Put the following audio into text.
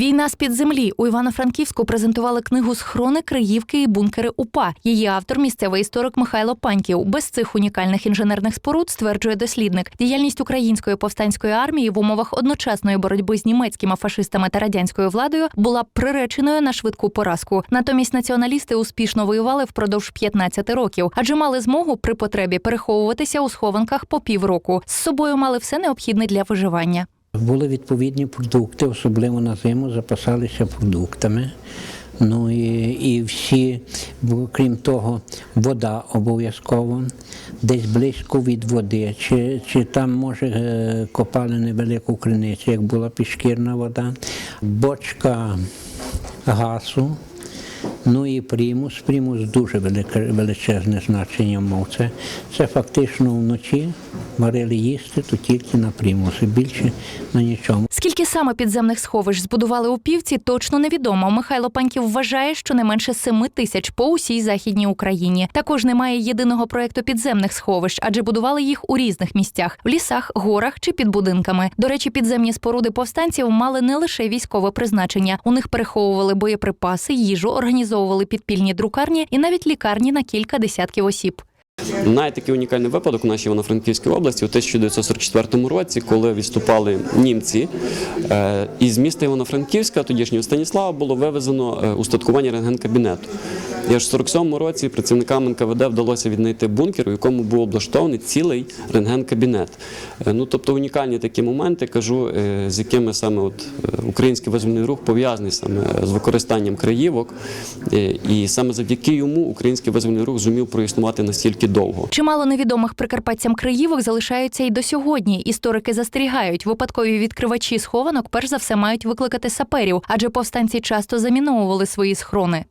Війна з під землі у Івано-Франківську презентували книгу Схрони, Криївки і бункери УПА. Її автор місцевий історик Михайло Паньків. Без цих унікальних інженерних споруд стверджує дослідник. Діяльність української повстанської армії в умовах одночасної боротьби з німецькими фашистами та радянською владою була приреченою на швидку поразку. Натомість націоналісти успішно воювали впродовж 15 років, адже мали змогу при потребі переховуватися у схованках по півроку. З собою мали все необхідне для виживання. Були відповідні продукти, особливо на зиму, запасалися продуктами. Ну і, і всі, крім того, вода обов'язково, десь близько від води, чи, чи там, може, е, копали невелику криницю, як була пішкірна вода, бочка газу. Ну і примус. Примус дуже велике, величезне значення мав. Це, це фактично вночі варили їсти, то тільки на примусі, більше на нічому. Скільки саме підземних сховищ збудували у півці, точно невідомо. Михайло Паньків вважає, що не менше семи тисяч по усій західній Україні. Також немає єдиного проекту підземних сховищ, адже будували їх у різних місцях в лісах, горах чи під будинками. До речі, підземні споруди повстанців мали не лише військове призначення. У них переховували боєприпаси, їжу, організовували підпільні друкарні і навіть лікарні на кілька десятків осіб. Навіть такий унікальний випадок у нашій Івано-Франківській області у 1944 році, коли відступали німці, е, із міста Івано-Франківська, тодішнього Станіслава, було вивезено е, устаткування рентген-кабінету. І аж в 47-му році працівникам НКВД вдалося віднайти бункер, у якому був облаштований цілий рентген-кабінет. Е, Ну, тобто унікальні такі моменти, кажу, е, з якими саме от е, український визвольний рух пов'язаний саме з використанням краївок, і саме завдяки йому український визвольний рух зумів проіснувати настільки довго. Чимало невідомих прикарпатцям краївок залишаються і до сьогодні. Історики застерігають, випадкові відкривачі схованок перш за все мають викликати саперів, адже повстанці часто заміновували свої схрони.